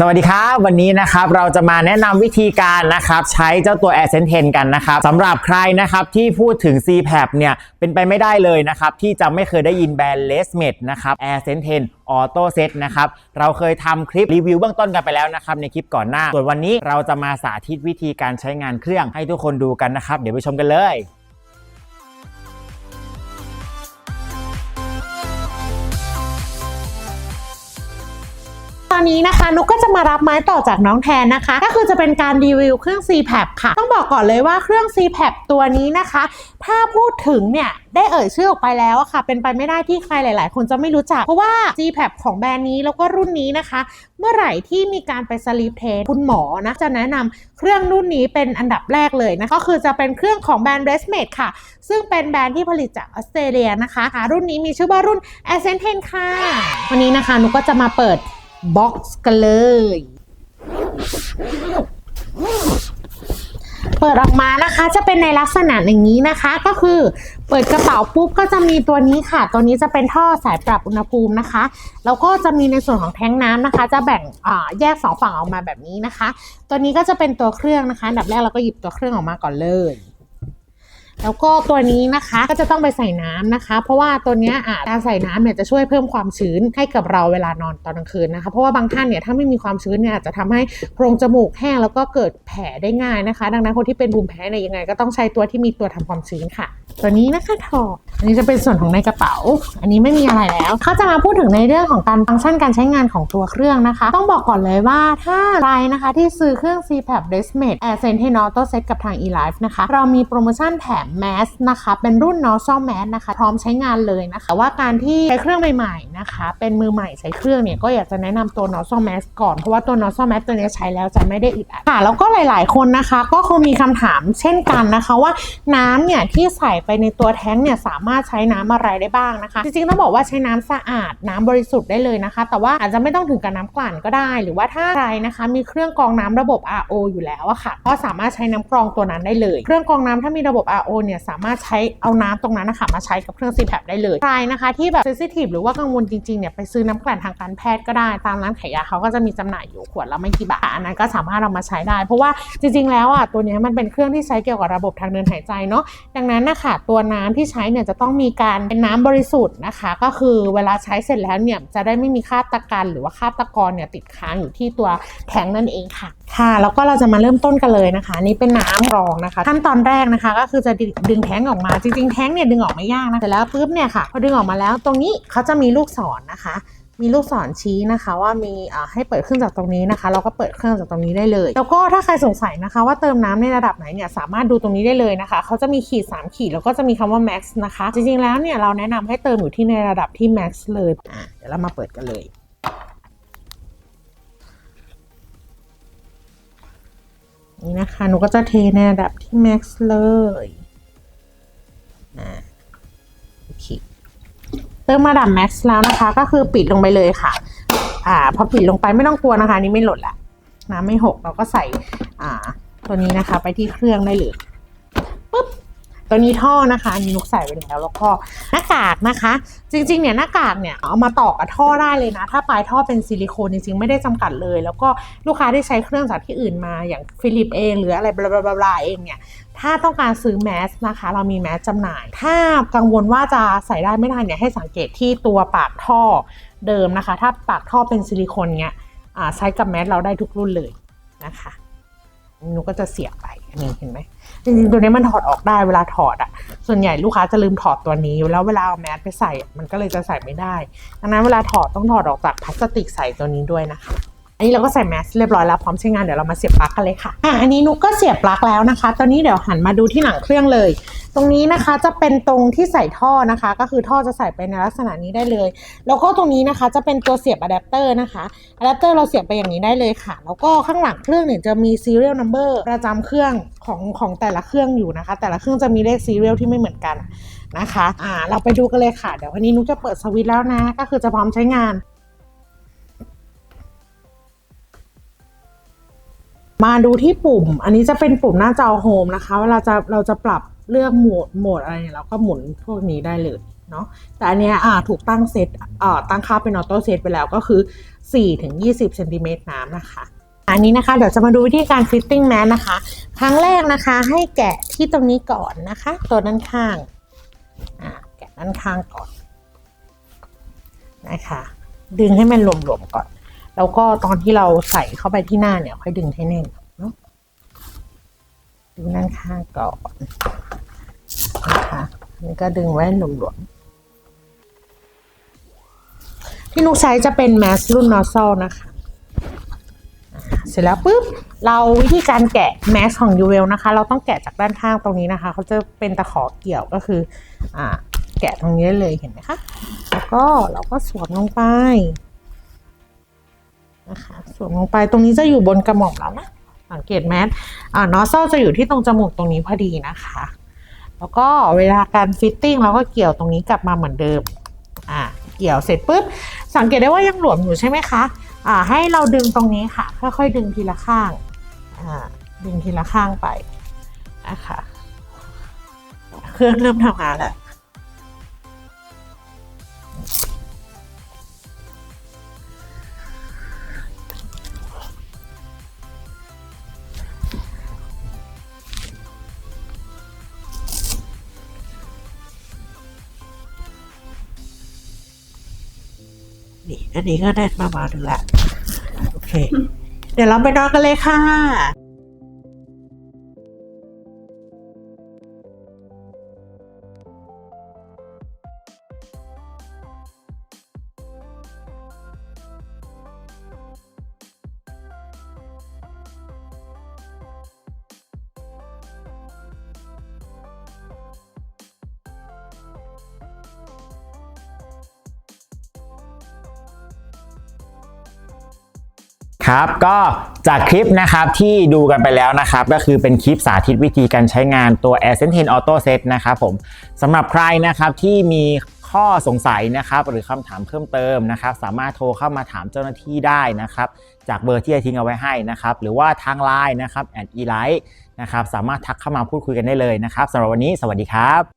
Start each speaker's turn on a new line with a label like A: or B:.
A: สวัสดีครับ วันนี้นะครับเราจะมาแนะนำวิธีการนะครับใช้เจ้าตัว Air s e n t 10 กันนะครับสำหรับใครนะครับที่พูดถึง CPAP เนี่ยเป็นไปไม่ได้เลยนะครับที่จะไม่เคยได้ยินแบรนด์ l e s m e d นะครับ Air s e n t 10 Auto Set นะครับเราเคยทำคลิปรีวิวเบื้องต้นกันไปแล้วนะครับในคลิปก่อนหน้า ส่วนวันนี้เราจะมาสาธิตวิธีการใช้งานเครื่องให้ทุกคนดูกันนะครับ เดี๋ยวไปชมกันเลย
B: อนนี้นะคะนุกก็จะมารับไม้ต่อจากน้องแทนนะคะ ก็คือจะเป็นการรีวิวเครื่อง CPAP ค่ะ ต้องบอกก่อนเลยว่าเครื่อง CPAP ตัวนี้นะคะ ถ้าพูดถึงเนี่ยได้เอ่ยชื่อออกไปแล้วอะค่ะ เป็นไปไม่ได้ที่ใครหลาย ๆ คนจะไม่รู้จัก เพราะว่า CPAP ของแบรนด์นี้แล้วก็รุ่นนี้นะคะ เมื่อไหร่ที่มีการไปสลีปเทสคุณหมอนะจะแนะนำเครื่องรุ่นนี้เป็นอันดับแรกเลยนะก็คือจะเป็นเครื่องของแบรนด์ r e s m a d e ค่ะ ซึ่งเป็นแบรนด์ที่ผลิตจากออสเตรเลียนะคะรุ่นนี้มีชื่อว่ารุ่น a s c e n t 10ค่ะ วันนี้นะคะนุกก็จะมาเปิด บ็อกซ์กันเลย เปิดออกมานะคะจะเป็นในลักษณะอย่างนี้นะคะ ก็คือเปิดกระเป๋าปุ๊บก็จะมีตัวนี้ค่ะ ตัวนี้จะเป็นท่อสายปรับอุณหภูมินะคะ แล้วก็จะมีในส่วนของแท้งน้ำนะคะ จะแบ่งแยกสองฝั่งออกมาแบบนี้นะคะ ตัวนี้ก็จะเป็นตัวเครื่องนะคะดับแรกเราก็หยิบตัวเครื่องออกมาก่อนเลย แล้วก็ตัวนี้นะคะก็จะต้องไปใส่น้ำนะคะ เพราะว่าตัวนี้อะการใส่น้ำเนี่ยจะช่วยเพิ่มความชื้นให้กับเราเวลานอนตอนกลางคืนนะคะ เพราะว่าบางท่านเนี่ยถ้าไม่มีความชื้นเนี่ยอาจจะทำให้โพรงจมูกแห้งแล้วก็เกิดแผลได้ง่ายนะคะ ดังนั้นคนที่เป็นภูมิแพ้เนี่ยยังไงก็ต้องใช้ตัวที่มีตัวทำความชื้นค่ะ ตัวนี้นะคะถอดอันนี้จะเป็นส่วนของในกระเป๋า อันนี้ไม่มีอะไรแล้วเขาจะมาพูดถึงในเรื่องของการฟังก์ชันการใช้งานของตัวเครื่องนะคะ ต้องบอกก่อนเลยว่าถ้าใครนะคะที่ซื้อเครื่อง CPAP d e s m a t e Air s e n t i n Auto Set กับทาง eLife นะคะ เรามีโปรโมชั่นแถมแมสนะคะ เป็นรุ่น Nozzle Mask นะคะ พร้อมใช้งานเลยนะคะแต่ว่าการที่ใช้เครื่องใหม่ๆนะคะ เป็นมือใหม่ใช้เครื่องเนี่ยก็อยากจะแนะนำตัว Nozzle Mask ก่อน เพราะว่าตัว Nozzle Mask ตัวนี้ใช้แล้วจะไม่ได้อึดอัดค่ะแล้วก็หลาย ๆ คนนะคะ ก็คงมีคำถามเช่นกันนะคะว่าน้ำเนี่ยที่ใส่ไปในตัวแท้งเนี่ยสามารถใช้น้ำอะไรได้บ้างนะคะ จริงๆต้องบอกว่าใช้น้ำสะอาดน้ำบริสุทธิ์ได้เลยนะคะ แต่ว่าอาจจะไม่ต้องถึงกับน้ำกลั่นก็ได้ หรือว่าถ้าใครนะคะ มีเครื่องกรองน้ำระบบ RO อยู่แล้วอะค่ะ ก็สามารถใช้น้ำกรองตัวนั้นได้เลย เครื่องกรองน้ำถ้ามีระบบ RO เนี่ยสามารถใช้เอาน้ำตรงนั้นนะคะมาใช้กับเครื่อง CPAP ได้เลยใครนะคะที่แบบ sensitive หรือว่ากังวลจริงๆเนี่ยไปซื้อน้ำกลั่นทางการแพทย์ก็ได้ตามร้านขายยาเขาก็จะมีจำหน่ายอยู่ขวดละไม่กี่บาทอันนั้นก็สามารถเอามาใช้ได้ เพราะว่าจริง ๆ แล้วอะตัวนี้มันเป็นเครื่องที่ใช้เกี่ยวกับระบบทางเดินหายใจเนาะดังนั้นนะคะตัวน้ำที่ใช้เนี่ยจะต้องมีการเป็นน้ำบริสุทธิ์นะคะ ก็คือเวลาใช้เสร็จแล้วเนี่ยจะได้ไม่มีคราบตะกันหรือว่าคราบตะกอนเนี่ยติดค้างอยู่ที่ตัวแทงนั่นเองค่ะ ค่ะ แล้วก็เราจะมาเริ่มต้นกันเลยนะคะ นี่เป็นน้ำรองนะคะ ขั้นตอนแรกนะคะ ก็คือจะดึงแท้งออกมาจริงๆแท้งเนี่ยดึงออกไม่ยากนะแต่แล้วปุ๊บเนี่ยค่ะพอดึงออกมาแล้วตรงนี้เขาจะมีลูกศรนะคะ มีลูกศรชี้นะคะ ว่ามีให้เปิดเครื่องจากตรงนี้นะคะ เราก็เปิดเครื่องจากตรงนี้ได้เลย แล้วก็ถ้าใครสงสัยนะคะ ว่าเติมน้ำในระดับไหนเนี่ยสามารถดูตรงนี้ได้เลยนะคะเขาจะมีขีด 3 ขีดแล้วก็จะมีคำว่า max นะคะ จริงๆแล้วเนี่ยเราแนะนำให้เติมอยู่ที่ในระดับที่ max เลยอะเดี๋ยวเรามาเปิดกันเลยนี่นะคะหนูก็จะเทในระดับที่ max เลยอ่าโอเค เติมระดับ max แล้วนะคะ ก็คือปิดลงไปเลยค่ะ อ่า พอปิดลงไปไม่ต้องกลัวนะคะ นี่ไม่หล่นละน้ำไม่หกเราก็ใส่อ่าตัวนี้นะคะ ไปที่เครื่องได้เลย ตัวนี้ท่อนะคะอันนี้นุกใส่ไปแล้วแล้วก็หน้ากากนะคะ จริงๆเนี่ยหน้ากากเนี่ยเอามาต่อกับท่อได้เลยนะ ถ้าปลายท่อเป็นซิลิโคนจริงๆไม่ได้จำกัดเลย แล้วก็ลูกค้าที่ใช้เครื่องจากที่อื่นมาอย่างฟิลิปเอง หรืออะไรบลาบลาเองเนี่ยถ้าต้องการซื้อแมสนะคะ เรามีแมสจำหน่าย ถ้ากังวลว่าจะใส่ได้ไม่ได้เนี่ยให้สังเกตที่ตัวปากท่อเดิมนะคะ ถ้าปากท่อเป็นซิลิโคนเนี่ยใช้กับแมสเราได้ทุกรุ่นเลยนะคะ หนูก็จะเสียบไปอันนี้เห็นไหมจริงๆตัวนี้มันถอดออกได้เวลาถอดอะส่วนใหญ่ลูกค้าจะลืมถอดตัวนี้ แล้วเวลาเอาแมสไปใส่มันก็เลยจะใส่ไม่ได้ ดังนั้นเวลาถอดต้องถอดออกจากพลาสติกใส่ตัวนี้ด้วยนะคะ อันนี้เราก็ใส่แมสเรียบร้อยแล้วพร้อมใช้งานเดี๋ยวเรามาเสียบปลั๊กกันเลยค่ะอะอันนี้นุกก็เสียบปลั๊กแล้วนะคะ ตอนนี้เดี๋ยวหันมาดูที่หลังเครื่องเลย ตรงนี้นะคะจะเป็นตรงที่ใส่ท่อนะคะ ก็คือท่อจะใส่ไปในลักษณะนี้ได้เลย แล้วก็ตรงนี้นะคะจะเป็นตัวเสียบอะแดปเตอร์นะคะอะแดปเตอร์เราเสียบไปอย่างนี้ได้เลยค่ะ แล้วก็ข้างหลังเครื่องเนี่ยจะมี serial number ประจำเครื่องของของแต่ละเครื่องอยู่นะคะ แต่ละเครื่องจะมีเลข serial ที่ไม่เหมือนกันนะคะ อ่า เราไปดูกันเลยค่ะ เดี๋ยววันนี้นุกจะเปิดสวิตช์แล้วนะ ก็คือจะพร้อมใช้งาน มาดูที่ปุ่ม อันนี้จะเป็นปุ่มหน้าจอโฮมนะคะ เวลาจะเราจะปรับเลือกโหมดโหมดอะไรเนี่ยเราก็หมุนพวกนี้ได้เลยเนาะ แต่อันเนี้ยอ่าถูกตั้งเซตอ่าตั้งค่าเป็นออโต้เซตไปแล้วก็คือ 4 ถึง 20เซนติเมตรน้ำนะคะ อันนี้นะคะ เดี๋ยวจะมาดูวิธีการฟิตติ้งแมสนะคะ ครั้งแรกนะคะ ให้แกะที่ตรงนี้ก่อนนะคะ ตัวด้านข้าง อ่า แกะด้านข้างก่อน นะคะ ดึงให้มันหลวมๆก่อน แล้วก็ตอนที่เราใส่เข้าไปที่หน้าเนี่ย ค่อยดึงให้แน่นเนาะดึงด้านข้างก่อนนะคะนี่ก็ดึงไว้หลวมๆที่นุกใช้จะเป็นแมสรุ่นนอ z ซ l นะคะเสร็จแล้วปุ๊บเราวิธีการแกะแมสของยูเวลนะคะ เราต้องแกะจากด้านข้างตรงนี้นะคะ เขาจะเป็นตะขอเกี่ยวก็คืออ่าแกะตรงนี้เลยเห็นไหมคะ แล้วก็เราก็สวมลงไป นะคะสวมลงไปตรงนี้จะอยู่บนกระหม่อมแล้วนะสังเกตแมสอ่านอสเซลจะอยู่ที่ตรงจมูกตรงนี้พอดีนะคะ แล้วก็เวลาการฟิตติ้งเราก็เกี่ยวตรงนี้กลับมาเหมือนเดิมอ่าเกี่ยวเสร็จปุ๊บสังเกตได้ว่ายังหลวมอยู่ใช่ไหมคะอ่าให้เราดึงตรงนี้ค่ะ ค่อยๆดึงทีละข้างอ่าดึงทีละข้างไปนะคะเครื่องเริ่มทำงานแล้ว อันนี้ก็ได้ประมาณนึงละโอเค เดี๋ยวเราไปนอนกันเลยค่ะ
A: ครับก็จากคลิปนะครับที่ดูกันไปแล้วนะครับ ก็คือเป็นคลิปสาธิตวิธีการใช้งานตัว a i r s e n t e n Auto Set นะครับผมสำหรับใครนะครับที่มีข้อสงสัยนะครับหรือคำถามเพิ่มเติมนะครับ สามารถโทรเข้ามาถามเจ้าหน้าที่ได้นะครับ จากเบอร์ที่จะทิ้งเอาไว้ให้นะครับ หรือว่าทางไลน์นะครับแอดอีไลท์นะครับสามารถทักเข้ามาพูดคุยกันได้เลยนะครับสำหรับวันนี้สวัสดีครับ